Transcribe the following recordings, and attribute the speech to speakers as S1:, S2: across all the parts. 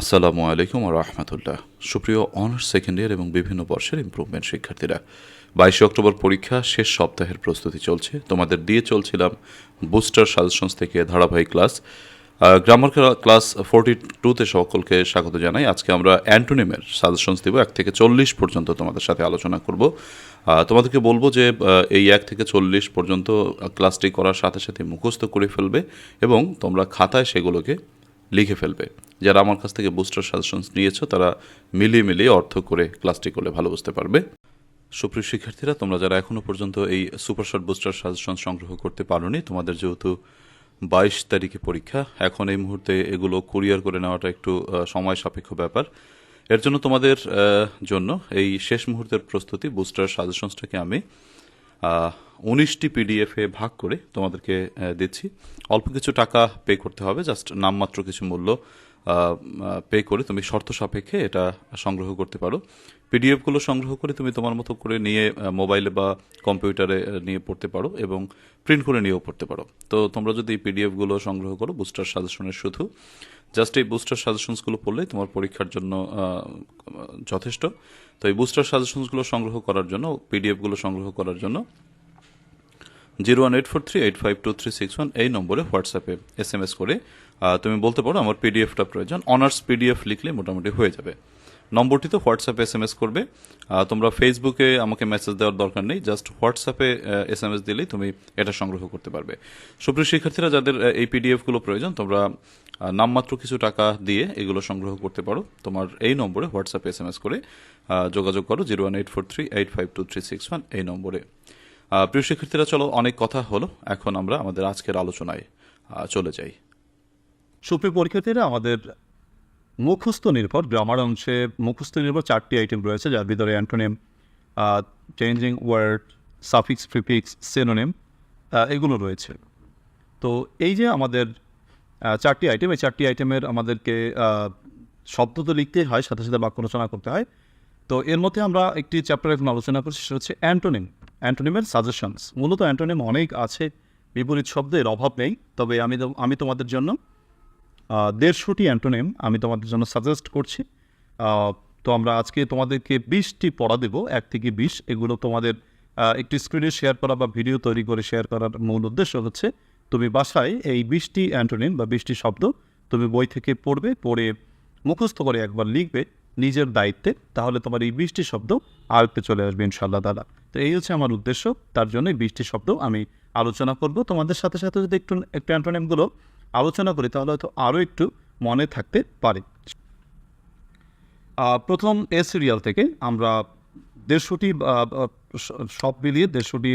S1: আসসালামু আলাইকুম রহমতুল্লাহ। সুপ্রিয় অনার্স সেকেন্ড ইয়ার এবং বিভিন্ন বর্ষের ইমপ্রুভমেন্ট শিক্ষার্থীরা, বাইশে অক্টোবর পরীক্ষা শেষ সপ্তাহের প্রস্তুতি চলছে। তোমাদের দিয়ে চলছিলাম বুস্টার সাজেশনস থেকে ধারাবাহিক ক্লাস গ্রামার ক্লাস ফোরটি টুতে সকলকে স্বাগত জানাই। আজকে আমরা অ্যান্টোনিমের সাজেশনস দেবো। এক থেকে চল্লিশ পর্যন্ত তোমাদের সাথে আলোচনা করব। তোমাদেরকে বলব যে এই এক থেকে চল্লিশ পর্যন্ত ক্লাসটি করার সাথে সাথে মুখস্থ করে ফেলবে এবং তোমরা খাতায় সেগুলোকে লিখে ফেলবে। যারা আমার কাছ থেকে বুস্টার সাজেশনস নিয়েছো, তারা মিলিয়ে মিলিয়ে অর্থ করে ক্লাসটি করলে ভালো বুঝতে পারবে। সুপ্রিয় শিক্ষার্থীরা, তোমরা যারা এখনও পর্যন্ত এই সুপার শর্ট বুস্টার সাজেশন সংগ্রহ করতে পারোনি, তোমাদের যেহেতু বাইশ তারিখে পরীক্ষা, এখন এই মুহূর্তে এগুলো কুরিয়ার করে নেওয়াটা একটু সময় সাপেক্ষ ব্যাপার। এর জন্য তোমাদের জন্য এই শেষ মুহূর্তের প্রস্তুতি বুস্টার সাজেশনসটাকে আমি উনিশটি পিডিএফে ভাগ করে তোমাদেরকে দিচ্ছি। অল্প কিছু টাকা পে করতে হবে জাস্ট নামমাত্র কিছু মূল্য পে করে তুমি শর্ত সাপেক্ষে এটা সংগ্রহ করতে পারো। পিডিএফগুলো সংগ্রহ করে তুমি তোমার মতো করে নিয়ে মোবাইলে বা কম্পিউটারে নিয়ে পড়তে পারো এবং প্রিন্ট করে নিয়েও পড়তে পারো। তো তোমরা যদি এই পিডিএফগুলো সংগ্রহ করো বুস্টার সাজেশনের শুধু জাস্ট এই বুস্টার সাজেশনসগুলো পড়লেই তোমার পরীক্ষার জন্য যথেষ্ট। তো এই বুস্টার সাজেশনসগুলো সংগ্রহ করার জন্য পিডিএফগুলো সংগ্রহ করার জন্য zero one eight four three eight five two three six one এই নম্বরে হোয়াটসঅ্যাপে এস এম এস করে তুমি বলতে পারো আমার পিডিএফটা প্রয়োজন। অনার্স পিডিএফ লিখলে মোটামুটি হয়ে যাবে। নম্বরটি তো হোয়াটসঅ্যাপে এস এম এস করবে তোমরা ফেসবুকে আমাকে মেসেজ দেওয়ার দরকার নেই। জাস্ট হোয়াটসঅ্যাপে এস এম এস দিলেই তুমি এটা সংগ্রহ করতে পারবে। সুপ্রিয় শিক্ষার্থীরা, যাদের এই পিডিএফগুলো প্রয়োজন, তোমরা নামমাত্র কিছু টাকা দিয়ে এগুলো সংগ্রহ করতে পারো। তোমার এই নম্বরে হোয়াটসঅ্যাপে এস এম এস করে যোগাযোগ করো zero one eight four three eight five two three six one এই নম্বরে। প্রিয় শিক্ষার্থীরা, চলো অনেক কথা হলো। এখন আমরা আমাদের আজকের আলোচনায় চলে যাই।
S2: সুপ্রিয় পরীক্ষার্থীরা আমাদের মুখস্থ নির্ভর, গ্রামার অংশে মুখস্থ নির্ভর চারটি আইটেম রয়েছে, যার ভিতরে antonym changing word suffix prefix synonym এগুলো রয়েছে। তো এই যে আমাদের চারটি আইটেম এই চারটি আইটেমের আমাদেরকে শব্দ তো লিখতেই হয়, সাথে সাথে বাক্য রচনা করতে হয়। তো এর মধ্যে আমরা একটি চ্যাপ্টার এখন আলোচনা করছি, সেটা হচ্ছে অ্যান্টোনিম অ্যান্টোনিমের সাজেশনস মূলত অ্যান্টোনিম অনেক আছে, বিপরীত শব্দের অভাব নেই, তবে আমি আমি তোমাদের জন্য দেড়শোটি অ্যান্টোনিম আমি তোমাদের জন্য সাজেস্ট করছি। তো আমরা আজকে তোমাদেরকে বিশটি পড়া দেবো, এক থেকে বিশ। এগুলো তোমাদের একটি স্ক্রিনে শেয়ার করা বা ভিডিও তৈরি করে শেয়ার করার মূল উদ্দেশ্য হচ্ছে, তুমি বাসায় এই বিশটি অ্যান্টোনিম বা বিশটি শব্দ তুমি বই থেকে পড়বে, পড়ে মুখস্থ করে একবার লিখবে নিজের দায়িত্বে, তাহলে তোমার এই বিশটি শব্দ আয়ত্তে চলে আসবে ইনশাল্লাহ দাদা তো এই হচ্ছে আমার উদ্দেশ্য, তার জন্য এই বিশটি শব্দ আমি আলোচনা করব। তোমাদের সাথে সাথে যদি একটু একটু অ্যান্টোনিমগুলো আলোচনা করি, তাহলে হয়তো আরও একটু মনে থাকতে পারে। প্রথম এ সিরিয়াল থেকে আমরা দেড়শোটি সব মিলিয়ে দেড়শোটি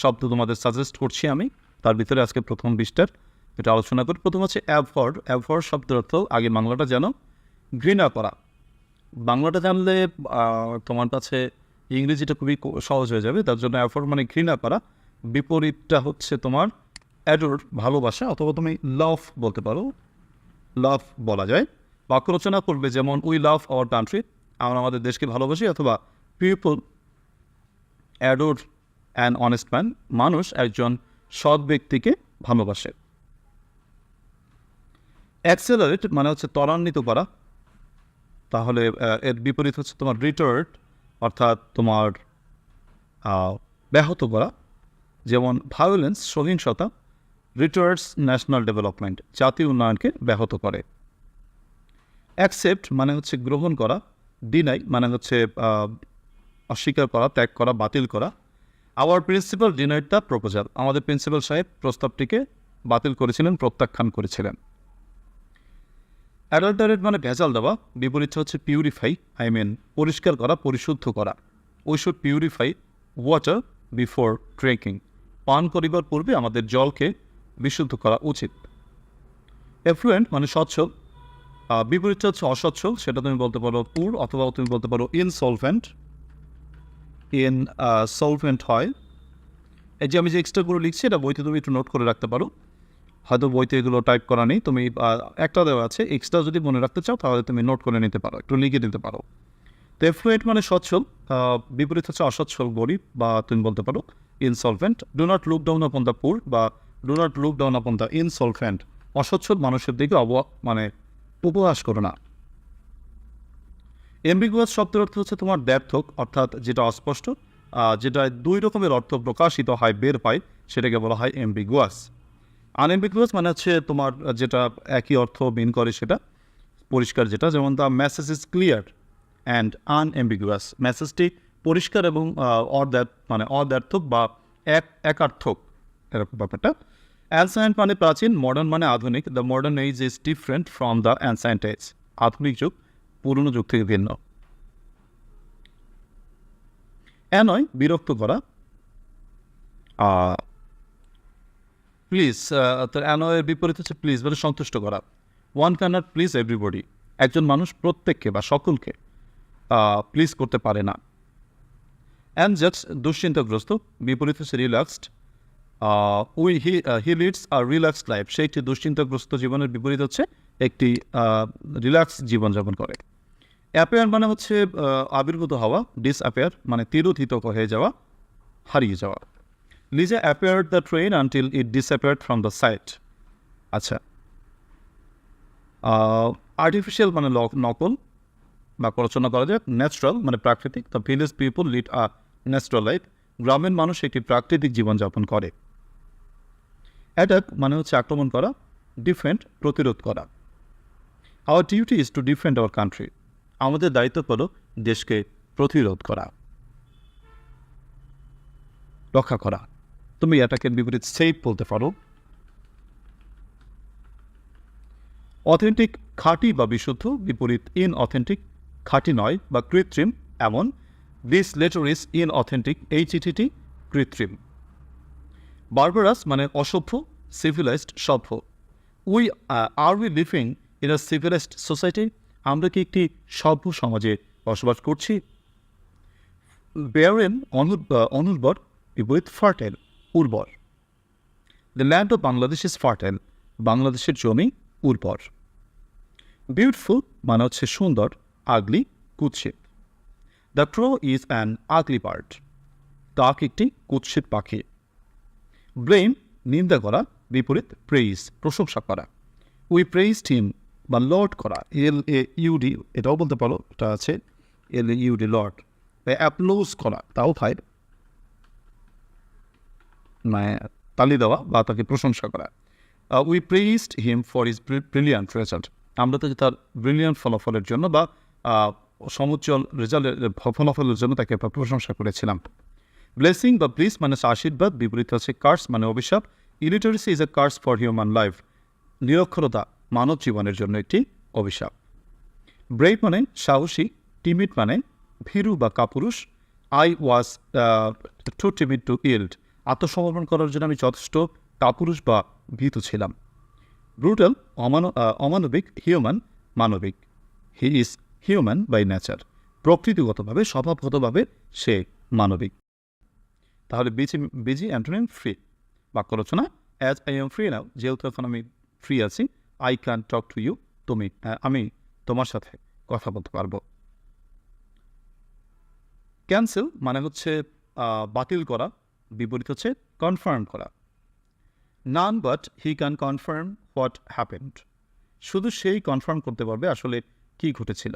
S2: শব্দ তোমাদের সাজেস্ট করছি আমি। তার ভিতরে আজকে প্রথম বিশটার এটা আলোচনা করি। প্রথম হচ্ছে অ্যাভর্ড অ্যাভয়েড শব্দের অর্থ আগে বাংলাটা জানো, ঘৃণা করা। বাংলাটা জানলে তোমার কাছে ইংরেজিটা খুবই সহজ হয়ে যাবে। তার জন্য অ্যাফোর্ড মানে ঘৃণা করা। বিপরীতটা হচ্ছে তোমার অ্যাডোর ভালোবাসা অথবা তুমি লাভ বলতে পারো। লাভ বলা যায়। বাক্য রচনা করবে যেমন উই লাভ আওয়ার কান্ট্রি আমরা আমাদের দেশকে ভালোবাসি অথবা people adore an honest man মানুষ একজন সৎ ব্যক্তিকে ভালোবাসে। অ্যাক্সেলারেট মানে হচ্ছে ত্বরান্বিত করা। তাহলে এর বিপরীত হচ্ছে তোমার রিটার্ড অর্থাৎ তোমার ব্যাহত করা। যেমন ভায়োলেন্স সহিংসতা। রিটার্ডস ন্যাশনাল ডেভেলপমেন্ট জাতীয় উন্নয়নকে ব্যাহত করে। অ্যাকসেপ্ট মানে হচ্ছে গ্রহণ করা ডিনাই মানে হচ্ছে অস্বীকার করা, ত্যাগ করা, বাতিল করা। Our principal denied the proposal আমাদের প্রিন্সিপাল সাহেব প্রস্তাবটিকে বাতিল করেছিলেন, প্রত্যাখ্যান করেছিলেন। অ্যাডাল্টারেট মানে ভেজাল দেওয়া, বিপরীত হচ্ছে পিউরিফাই আই মিন পরিষ্কার করা, পরিশুদ্ধ করা। We purify water before trekking পান করিবার পূর্বে আমাদের জলকে বিশুদ্ধ করা উচিত। এফ্লুয়েন্ট মানে স্বচ্ছল আহ, বিপরীত হচ্ছে অসচ্ছল সেটা তুমি বলতে পারো পুর অথবা তুমি বলতে পারো ইনসলভেন্ট ইন সলভেন্ট হয়। এই যে আমি যে এক্সট্রাগুলো লিখছি এটা বইতে তুমি একটু নোট করে রাখতে পারো। হয়তো বইতে এগুলো টাইপ করা নেই তুমি একটা দেওয়া আছে এক্সট্রা যদি মনে রাখতে চাও তাহলে তুমি নোট করে নিতে পারো একটু লিখে নিতে পারো। তো এফ্লুয়েন্ট মানে সচ্ছল আহ, বিপরীত হচ্ছে অসচ্ছল গরিব বা তুমি বলতে পারো insolvent do not look down upon the poor বা do not look down upon the insolvent অসচ্ছল মানুষের দিকে অব মানে উপহাস করো না। এমবিগুয়াস শব্দের অর্থ হচ্ছে তোমার দ্ব্যর্থক, অর্থাৎ যেটা অস্পষ্ট যেটা দুই রকমের অর্থ প্রকাশিত হয়, বের পায়, সেটাকে বলা হয় এমবিগুয়াস আনএমবিগুয়াস মানে হচ্ছে তোমার যেটা একই অর্থ মিন করে সেটা, পরিষ্কার যেটা, যেমন the message is clear and unambiguous মেসেজটি পরিষ্কার এবং অদ্যার্থ মানে অদ্যার্থক বা এক, একার্থক। এরকম ব্যাপারটা। অ্যানসায়েন্ট মানে প্রাচীন, মডার্ন মানে আধুনিক। The modern age is different from the ancient age. আধুনিক যুগ, পুরনো যুগ থেকে ভিন্ন। অ্যানয়, বিরক্ত করা। প্লিজ তো অ্যানয়ের বিপরীত হচ্ছে প্লিজ মানে সন্তুষ্ট করা। ওয়ান ক্যানট প্লিজ এভরিবডি একজন মানুষ প্রত্যেককে বা সকলকে প্লিজ করতে পারে না। অ্যান্ড জাস্ট দুশ্চিন্তাগ্রস্ত, বিপরীত হচ্ছে relaxed we, he he leads a relax life. সে একটি দুশ্চিন্তাগ্রস্ত জীবনের বিপরীত হচ্ছে একটি রিল্যাক্স জীবনযাপন করে। অ্যাপেয়ার মানে হচ্ছে আবির্ভূত হওয়া ডিস অ্যাপেয়ার মানে তিরোধিত হয়ে যাওয়া, হারিয়ে যাওয়া। Liza appear the train until it disappeared from the sight আচ্ছা। আর্টিফিশিয়াল মানে নকল বা রচনা করা যায় ন্যাচারাল মানে প্রাকৃতিক। The village people lead a natural life গ্রামের মানুষ একটি প্রাকৃতিক জীবনযাপন করে। অ্যাটাক মানে হচ্ছে আক্রমণ করা ডিফেন্ড প্রতিরোধ করা। Our duty is to defend our country আমাদের দায়িত্ব হলো দেশকে প্রতিরোধ করা। রক্ষা করা। তুমি অ্যাটাকের বিপরীত সেফ বলতে পারো। অথেন্টিক খাঁটি বা বিশুদ্ধ, বিপরীত ইন অথেন্টিক খাঁটি নয় বা কৃত্রিম, এমন। This letter is inauthentic এই চিঠিটি কৃত্রিম। বারবারাস মানে অসভ্য সিভিলাইজড সভ্য। We are we living in a civilised society আমরা কি একটি সভ্য সমাজে বসবাস করছি? বেয়ারেন অনুর্বর উইথ ফার্টাইল উর্বর the land of Bangladesh is fertile বাংলাদেশের জমি উর্বর। বিউটিফুল মানে হচ্ছে সুন্দর আগলি কুৎসিত। The crow is an ugly bird কাক একটি কুৎসিত পাখি। ব্লেম নিন্দা করা, বিপরীত প্রেইজ প্রশংসা করা। উই প্রেইজ টিম বা লর্ড করা। এল এ ইউডি এটাও বলতে পারো, এটা আছে L A U D laud applause করা, তাও ফাইভ মানে তালি দেওয়া বা তাকে প্রশংসা করা। We praised him for his brilliant result. আমরা তো তার ব্রিলিয়ান্ট ফলাফলের জন্য বা সমুজ্জ্বল রেজাল্টের ফলাফলের জন্য তাকে প্রশংসা করেছিলাম। ব্লেসিং বা ব্লিস মানে আশীর্বাদ বিপরীত হচ্ছে কার্স মানে অভিশাপ illiteracy is a curse for human life নিরক্ষরতা মানব জীবনের জন্য একটি অভিশাপ ব্রেভ মানে সাহসী টিমিট মানে ভীরু বা কাপুরুষ I was too timid to yield আত্মসমর্পণ করার জন্য আমি যথেষ্ট কাপুরুষ বা ভীত ছিলাম ব্রুটাল অমান অমানবিক হিউম্যান মানবিক he is human by nature প্রকৃতিগতভাবে স্বভাবগতভাবে সে মানবিক তাহলে বিজি বিজি অ্যান্টোনিম ফ্রি বাক্য রচনা as I am free now যেহেতু এখন আমি ফ্রি আছি I can talk to you তুমি আমি তোমার সাথে কথা বলতে পারব। ক্যান্সেল মানে হচ্ছে বাতিল করা, বিপরীত হচ্ছে কনফার্ম করা। None but he can confirm what happened শুধু সেই কনফার্ম করতে পারবে আসলে কি ঘটেছিল।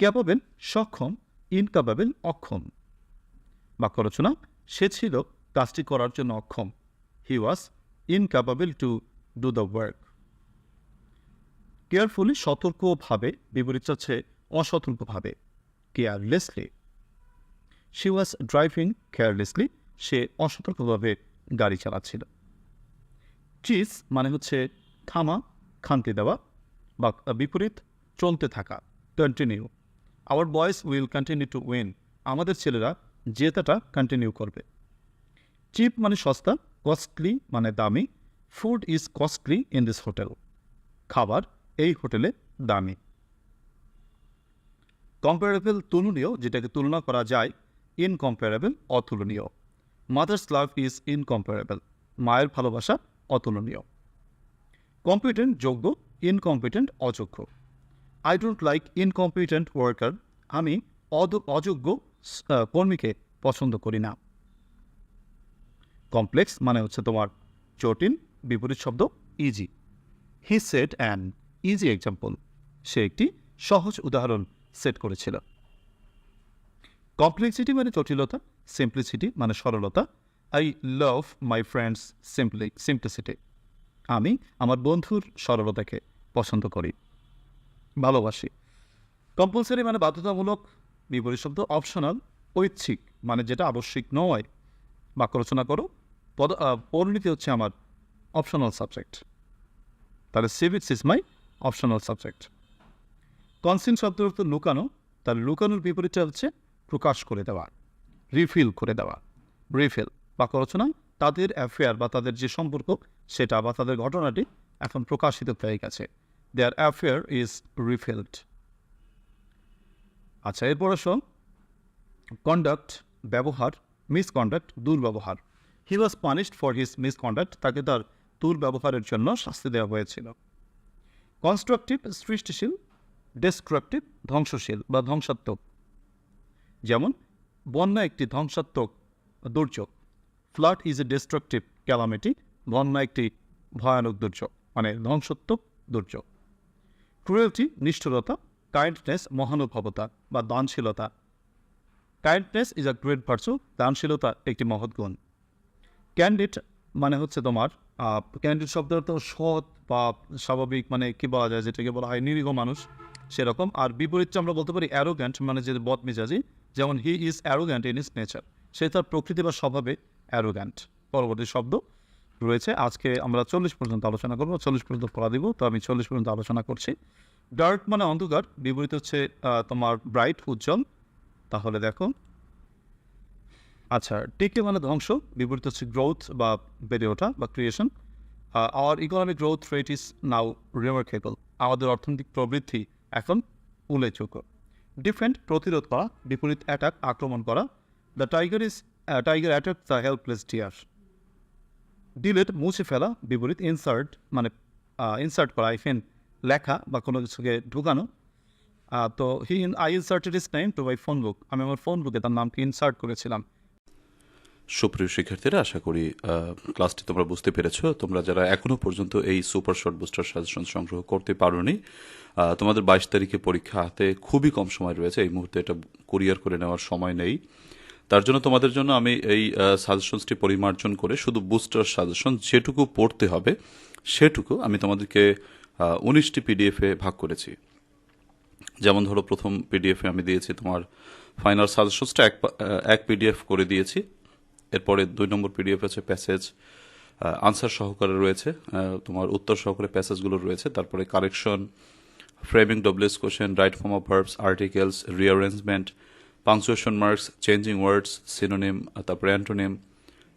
S2: ক্যাপাবেল সক্ষম ইনক্যাপাবেল অক্ষম। বাক্য রচনা সে ছিল কাজটি করার জন্য অক্ষম। He was incapable to do the work carefully সতর্কভাবে বিপরীত হচ্ছে অসতর্কভাবে carelessly she was driving carelessly সে অসতর্কভাবে গাড়ি চালাচ্ছিল। চিজ মানে হচ্ছে থামা খান্তি দেওয়া, বা বিপরীত, চলতে থাকা continue our boys will continue to win আমাদের ছেলেরা জেতাটা কন্টিনিউ করবে। চিপ মানে সস্তা কস্টলি মানে দামি food is costly in this hotel খাবার এই হোটেলে দামি। কম্পারেবল তুলনীয়, যেটাকে তুলনা করা যায় ইনকম্পারেবল অতুলনীয়। মাদার্স লাভ ইজ ইনকম্পারেবল মায়ের ভালোবাসা অতুলনীয়। কম্পিটেন্ট যোগ্য ইনকম্পিটেন্ট অযোগ্য। I don't like incompetent worker আমি অযোগ্য কর্মীকে পছন্দ করি না। কমপ্লেক্স মানে হচ্ছে তোমার জটিল, বিপরীত শব্দ easy he set an easy example সে একটি সহজ উদাহরণ সেট করেছিল। কমপ্লেক্সিটি মানে জটিলতা সিম্পলিসিটি মানে সরলতা। I love my friend's simply simplicity আমি আমার বন্ধুর সরলতাকে পছন্দ করি। ভালোবাসি। কম্পালসারি মানে বাধ্যতামূলক বিপরীত শব্দ অপশনাল ঐচ্ছিক মানে যেটা আবশ্যিক নয়। বাক্য রচনা করো। পদ পরিণতি হচ্ছে আমার অপশনাল সাবজেক্ট তাহলে civics is my optional subject conceal শব্দের অর্থ লুকানো। তার লুকানোর বিপরীতটা হচ্ছে প্রকাশ করে দেওয়া রিফিল করে দেওয়া রিফিল বাক্য রচনা, তাদের অ্যাফেয়ার বা তাদের যে সম্পর্ক, সেটা বা তাদের ঘটনাটি এখন প্রকাশিত হয়ে গেছে। দেয়ার অ্যাফেয়ার ইজ রিফিল্ড আচ্ছা এরপর আসো। কন্ডাক্ট ব্যবহার মিসকন্ডাক্ট দুর্ব্যবহার। He was punished for his misconduct তাকে তার দুর্ব্যবহারের জন্য শাস্তি দেওয়া হয়েছিল। কনস্ট্রাকটিভ সৃষ্টিশীল ডেস্ট্রাকটিভ ধ্বংসশীল বা ধ্বংসাত্মক। যেমন, বন্যা একটি ধ্বংসাত্মক দুর্যোগ। Flood is a destructive calamity বন্যা একটি ভয়ানক দুর্যোগ মানে ধ্বংসাত্মক দুর্যোগ। ক্রুয়েলটি নিষ্ঠুরতা কাইন্ডনেস মহানুভবতা বা দানশীলতা। Kindness is a great virtue দানশীলতা একটি মহৎ গুণ। ক্যান্ডিড মানে হচ্ছে তোমার ক্যান্ডিড শব্দের তো সৎ বা স্বাভাবিক মানে কি বলা যায়, যেটাকে বলা হয় নিরীহ মানুষ, সেরকম। আর বিপরীতটা আমরা বলতে পারি অ্যারোগ্যান্ট মানে যে বদমেজাজি, যেমন he is arrogant in his nature সে তার প্রকৃতি বা স্বভাবে অ্যারোগ্যান্ট পরবর্তী শব্দ রয়েছে। আজকে আমরা চল্লিশ পর্যন্ত আলোচনা করব। চল্লিশ পর্যন্ত পড়া দিব। তো আমি চল্লিশ পর্যন্ত আলোচনা করছি। ডার্ক মানে অন্ধকার, বিপরীত হচ্ছে তোমার ব্রাইট উজ্জ্বল। তাহলে দেখো। আচ্ছা টিকে মানে ধ্বংস, বিপরীত হচ্ছে গ্রোথ বা বেড়ে ওঠা বা creation our economic growth rate is now remarkable আমাদের অর্থনৈতিক প্রবৃদ্ধি এখন উল্লেখযোগ্য। ডিফেন্ড প্রতিরোধ করা, বিপরীত অ্যাটাক আক্রমণ করা। The tiger is tiger attack the helpless deer delete মুছে ফেলা, বিপরীত ইনসার্ট মানে ইনসার্ট করা আইফেন লেখা বা কোনো কিছুকে ঢুকানো। তো he in, I inserted his name to my phone book. আমি আমার ফোন বুকে তার নামকে ইনসার্ট করেছিলাম।
S1: সুপ্রিয় শিক্ষার্থীরা, আশা করি ক্লাসটি তোমরা বুঝতে পেরেছ। তোমরা যারা এখনও পর্যন্ত এই সুপার শর্ট বুস্টার সাজেশন সংগ্রহ করতে পারোনি তোমাদের বাইশ তারিখে পরীক্ষা হাতে খুবই কম সময় রয়েছে। এই মুহূর্তে এটা কুরিয়ার করে নেওয়ার সময় নেই। তার জন্য তোমাদের জন্য আমি এই সাজেশনসটি পরিমার্জন করে শুধু বুস্টার সাজেশন যেটুকু পড়তে হবে, সেটুকু আমি তোমাদেরকে উনিশটি পিডিএফে ভাগ করেছি। যেমন ধরো, প্রথম পিডিএফে আমি দিয়েছি তোমার ফাইনাল সাজেশনসটা এক এক পিডিএফ করে দিয়েছি। এরপরে দুই নম্বর পিডিএফ আছে প্যাসেজ আনসার সহকারে রয়েছে তোমার উত্তর সহকারে প্যাসেজগুলো রয়েছে। তারপরে correction framing WH question right form of verbs articles rearrangement punctuation marks changing words synonym তারপরে antonym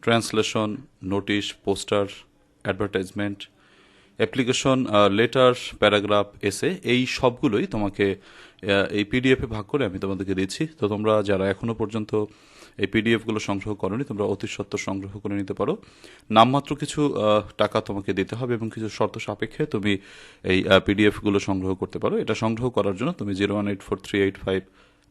S1: translation notice poster advertisement application letter paragraph essay এই সবগুলোই তোমাকে এই পিডিএফে ভাগ করে আমি তোমাদেরকে দিচ্ছি তো তোমরা যারা এখনও পর্যন্ত এই পিডিএফগুলো সংগ্রহ করনি, তোমরা অতি সত্ত্বর সংগ্রহ করে নিতে পারো। নামমাত্র কিছু টাকা তোমাকে দিতে হবে এবং কিছু শর্ত সাপেক্ষে তুমি এই পিডিএফগুলো সংগ্রহ করতে পারো। এটা সংগ্রহ করার জন্য তুমি zero one eight four three eight five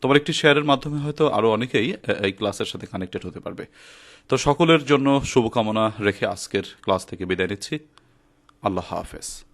S1: তোমার একটি শেয়ারের মাধ্যমে হয়তো আরও অনেকেই এই ক্লাসের সাথে কানেক্টেড হতে পারবে। তো সকলের জন্য শুভকামনা রেখে আজকের ক্লাস থেকে বিদায় নিচ্ছি। আল্লাহ হাফেজ।